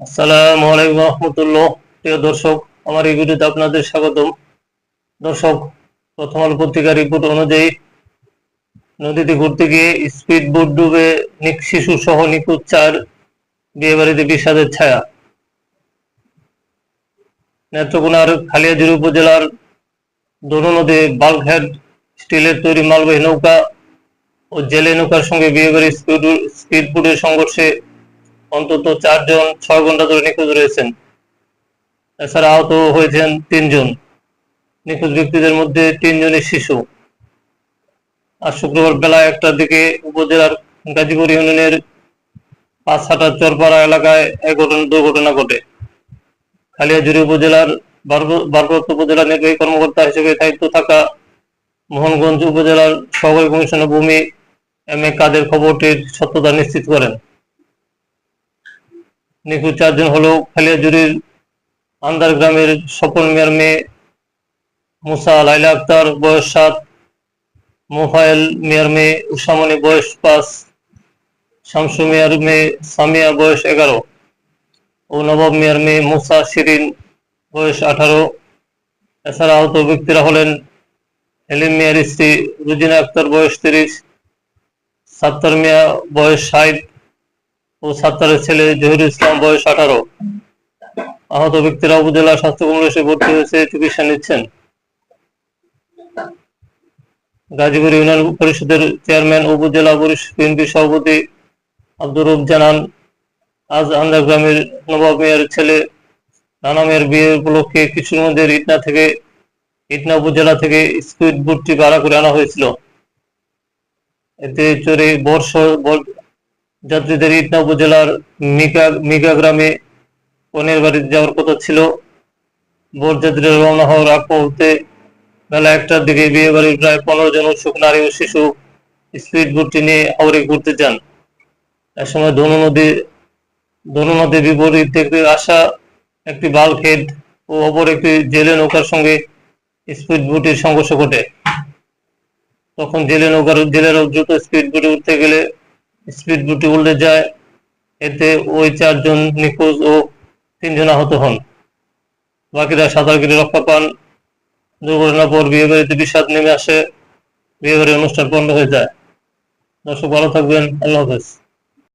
আসসালামু আলাইকুম রহমতুল্লাহ। প্রিয় দর্শক, আমার এই ভিডিওতে আপনাদের স্বাগতম। দর্শক, প্রথম আলো পত্রিকার রিপোর্ট অনুযায়ী নদীতে ঘুরতে গিয়ে স্পিড বোট ডুবে নিক শিশু সহ নিখোঁজ চার বিয়ে বাড়িতে বিষাদের ছায়া। নেত্রকোনার খালিয়াজুরি উপজেলার দনু নদী বাল্কহেড স্টিলের তৈরি মালবাহী নৌকা ও জেলে নৌকার সঙ্গে বিয়ে বাড়ি স্পিড বোটের সংঘর্ষে অন্তত চারজন ছয় ঘণ্টা ধরে নিখোঁজ রয়েছেন। এছাড়া আহত হয়েছেন তিনজন। নিখোঁজ ব্যক্তিদের মধ্যে তিনজনই শিশু। আর শুক্রবার বেলা একটার দিকে উপজেলার গাজীপুর ইউনিয়নের পাঁচহাটা চরপাড়া এলাকায় এক ঘটনা, দুর্ঘটনা ঘটে। খালিয়াজুরি উপজেলার ভারপ্রাপ্ত উপজেলা নির্বাহী কর্মকর্তা হিসেবে দায়িত্ব থাকা মোহনগঞ্জ উপজেলার সহকারী কমিশনার ভূমি এম এ কাদের খবরটির সত্যতা নিশ্চিত করেন। নিখোঁজ চারজন হলো খালিয়াজুরির আন্দার গ্রামের স্বপন মিয়ার মেয়ে মুসা লাইলা আক্তার, বয়স সাত। মোফায়েল মিয়ার মেয়ে উষামণি বয়স পাঁচ। শামসু মিয়ার মেয়ে সামিয়া, বয়স এগারো। ও নবাব মিয়ার মেয়ে মুসা শিরিন, বয়স আঠারো। এছাড়া আহত ব্যক্তিরা হলেন হেলিম মিয়ার স্ত্রী রুজিনা আক্তার, বয়স তিরিশ। সাত্তার মিয়া, বয়স ষাট। ও সাত্তারের ছেলে জহিরুল ইসলাম, বয়স আঠারো। আহত ব্যক্তিরা উপজেলা স্বাস্থ্য কমপ্লেক্সে ভর্তি হয়েছে, চিকিৎসা নিচ্ছেন। গাজীপুর ইউনিয়ন পরিষদের চেয়ারম্যান উপজেলা বিএনপি সভাপতি আব্দুর রব জানান, আজ আন্দার গ্রামের নবাব মিয়ার ছেলে নানা মেয়ের বিয়ে উপলক্ষে কিশোরগঞ্জের ইটনা থেকে, ইটনা উপজেলা থেকে স্পিড বোটটি ভাড়া করে আনা হয়েছিল। এতে চড়ে বর্ষ, বর- যাত্রীদের ইটনা উপজেলার মিকা গ্রামে কনের বাড়িতে যাওয়ার কথা ছিল। বরযাত্রীরা রওনা হওয়ার আগ মুহূর্তে বেলা একটার দিকে বিয়ে বাড়ির প্রায় পনেরো জন উৎসুক নারী ও শিশু স্পিড বোটটি নিয়ে হাওড়ে ঘুরতে যান। এক সময় ধনু নদী, ধনু নদীর বিপরীত থেকে আসা একটি বাল্কহেড ও অপর একটি জেলে নৌকার সঙ্গে স্পিড বোটের সংঘর্ষ ঘটে। তখন জেলে নৌকার জেলেরা দ্রুত স্পিড বোটে উঠতে গেলে স্পিড বোটটি উল্টে যায়। এতে ওই চারজন নিখোঁজ ও তিনজন আহত হন। বাকিরা সাঁতার কেটে রক্ষা পান। দুর্ঘটনার পর বিয়ে বাড়িতে বিষাদ নেমে আসে। বিয়ে বাড়ির অনুষ্ঠান বন্ধ হয়ে যায়। দর্শক ভালো থাকবেন। আল্লাহ হাফেজ।